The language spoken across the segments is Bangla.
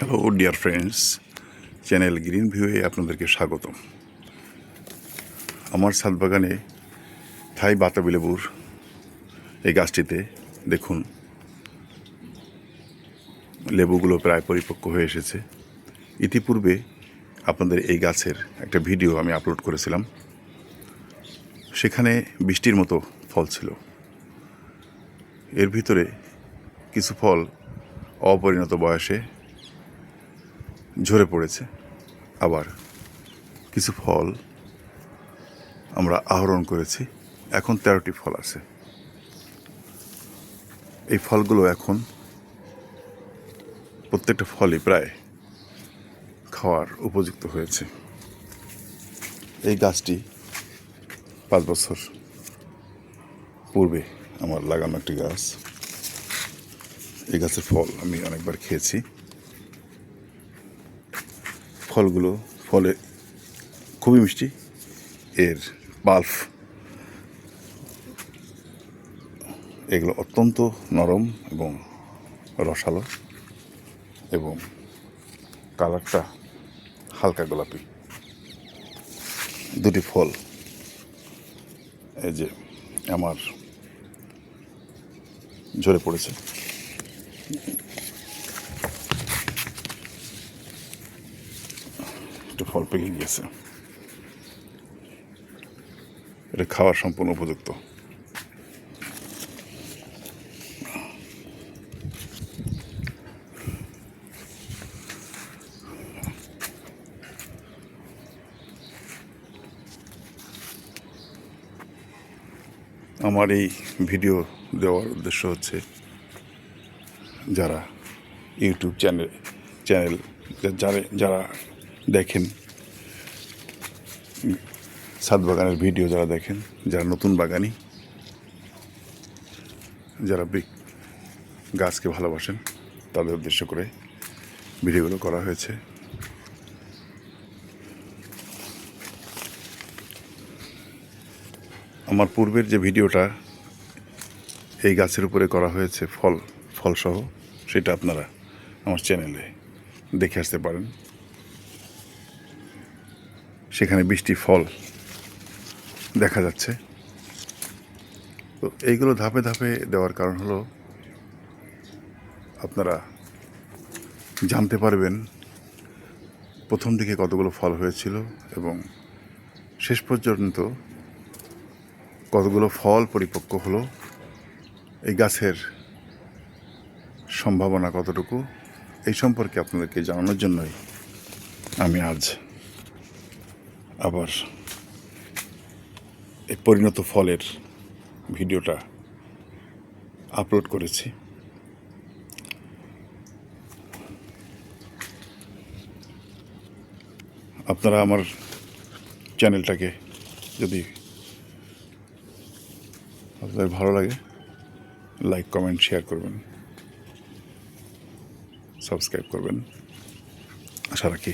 Hello dear friends channel green ভিউয়ে আপনাদেরকে স্বাগতম। আমার ছাদ বাগানে থাই বাতাবি লেবুর এই গাছটিতে দেখুন, লেবুগুলো প্রায় পরিপক্ক হয়ে এসেছে। ইতিপূর্বে আপনাদের এই গাছের একটা ভিডিও আমি আপলোড করেছিলাম। সেখানে বৃষ্টির মতো ফল ছিল। এর ভিতরে কিছু ফল অপরিণত বয়সে ঝরে পড়েছে। আবার কিছু ফল আমরা আহরণ করেছি। এখন তেরোটি ফল আছে। এই ফলগুলো এখন প্রত্যেকটা ফলই প্রায় খাওয়ার উপযুক্ত হয়েছে। এই গাছটি পাঁচ বছর পূর্বে আমার লাগানো একটি গাছ। এই গাছের ফল আমি অনেকবার খেয়েছি। ফলগুলো, ফলে খুবই মিষ্টি, এর বাল্ব এগুলো অত্যন্ত নরম এবং রসালো এবং কালারটা হালকা গোলাপি। দুটি ফল। এই যে আমার ঝরে পড়েছে। একটু ফল পেকে গিয়েছে। এটা খাওয়ার সম্পূর্ণ উপযুক্ত। আমার এই ভিডিও দেওয়ার উদ্দেশ্য হচ্ছে যারা ইউটিউব চ্যানেল চ্যানেল যারা যারা দেখেন। ছাদ বাগানের ভিডিও যারা দেখেন, যারা নতুন বাগানি, যারা গাছকে ভালোবাসেন, তাদের উদ্দেশ্য করে ভিডিওগুলো করা হয়েছে। আমার পূর্বের যে ভিডিওটা, এই গাছের উপরে করা হয়েছে ফল, ফলসহ, সেটা আপনারা আমার চ্যানেলে দেখে আসতে পারেন। সেখানে বৃষ্টি, ফল দেখা যাচ্ছে। তো এইগুলো ধাপে ধাপে দেওয়ার কারণ হলো, আপনারা জানতে পারবেন প্রথম দিকে কতগুলো ফল হয়েছিল এবং শেষ পর্যন্ত কতগুলো ফল পরিপক্ক হলো, এই গাছের সম্ভাবনা কতটুকু, এই সম্পর্কে আপনাদেরকে জানানোর জন্যই আমি আজ আবার এই পরিণত ফলের ভিডিওটা আপলোড করেছি। আপনারা আমার চ্যানেলটাকে যদি আপনাদের ভালো লাগে লাইক কমেন্ট শেয়ার করবেন সাবস্ক্রাইব করবেন। আশা রাখি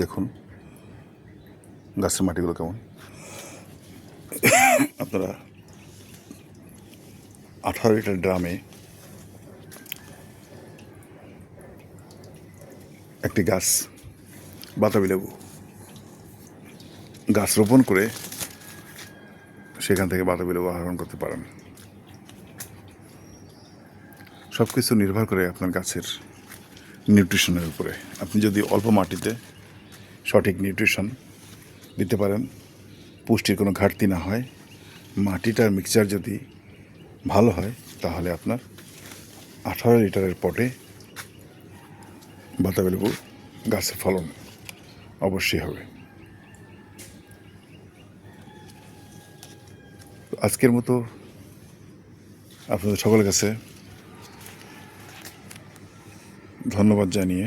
দেখুন, গাছের মাটিগুলো কেমন? আপনারা আঠারো লিটার ড্রামে একটি গাছ, বাতাবি লেবু গাছ রোপণ করে সেখান থেকে বাতাবি লেবু আহরণ করতে পারেন। সব কিছু নির্ভর করে আপনার গাছের নিউট্রিশনের উপরে। আপনি যদি অল্প মাটিতে সঠিক নিউট্রিশন দিতে পারেন। পুষ্টির কোনো ঘাটতি না হয়। মাটিটার মিক্সচার যদি ভালো হয়, তাহলে আপনার আঠারো লিটারের পটে বাতাবি লেবু গাছের ফলন অবশ্যই হবে। আজকের মতো আপনাদের সকলের কাছে ধন্যবাদ জানিয়ে